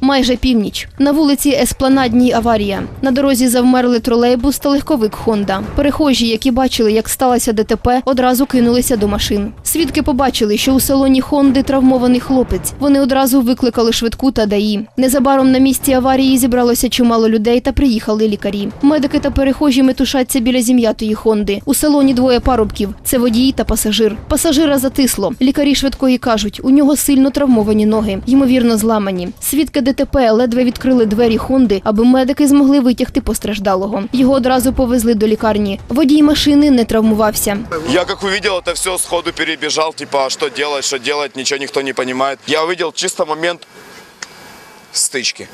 Майже північ. На вулиці Еспланадній аварія. На дорозі завмерли тролейбус та легковик Хонда. Перехожі, які бачили, як сталося ДТП, одразу кинулися до машин. Свідки побачили, що у салоні Хонди травмований хлопець. Вони одразу викликали швидку та ДАІ. Незабаром на місці аварії зібралося чимало людей та приїхали лікарі. Медики та перехожі метушаться біля зім'ятої Хонди. У салоні двоє парубків. Це водій та пасажир. Пасажира затисло. Лікарі швидкої кажуть, у нього сильно травмовані ноги, ймовірно, зламані. Свідки ДТП ледве відкрили двері Хонди, аби медики змогли витягти постраждалого. Його одразу повезли до лікарні. Водій машини не травмувався. Я как увидел это все, сходу перебежал, типа, а что делать, что делать, ничего никто не понимает. Я увидел чисто момент стычки.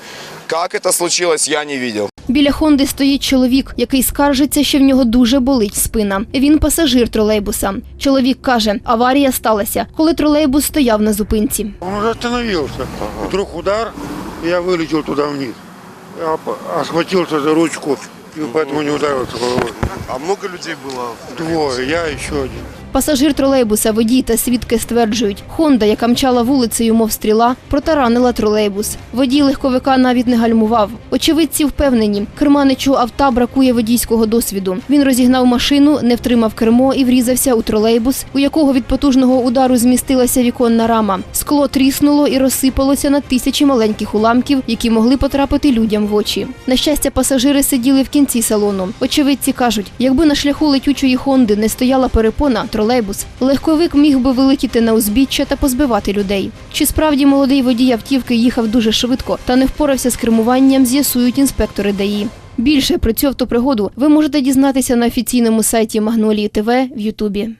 Как это случилось, я не видел. Біля Хонди стоїть чоловік, який скаржиться, що в нього дуже болить спина. Він пасажир тролейбуса. Чоловік каже, аварія сталася, коли тролейбус стояв на зупинці. Он уже остановился. Вдруг удар, и я вылетел туда вниз. Я по- осхватился за ручку, и поэтому не ударился головой. А много людей было? Двое, я еще один. Пасажир тролейбуса, водій та свідки стверджують, Хонда, яка мчала вулицею, мов стріла, протаранила тролейбус. Водій легковика навіть не гальмував. Очевидці впевнені, керманичу авто бракує водійського досвіду. Він розігнав машину, не втримав кермо і врізався у тролейбус, у якого від потужного удару змістилася віконна рама. Скло тріснуло і розсипалося на тисячі маленьких уламків, які могли потрапити людям в очі. На щастя, пасажири сиділи в кінці салону. Очевидці кажуть, якби на шляху летючої Хонди не стояла перепона, тролейбус, легковик міг би вилетіти на узбіччя та позбивати людей. Чи справді молодий водій автівки їхав дуже швидко та не впорався з кермуванням, з'ясують інспектори ДАІ. Більше про цю автопригоду ви можете дізнатися на офіційному сайті Магнолії ТВ в Ютубі.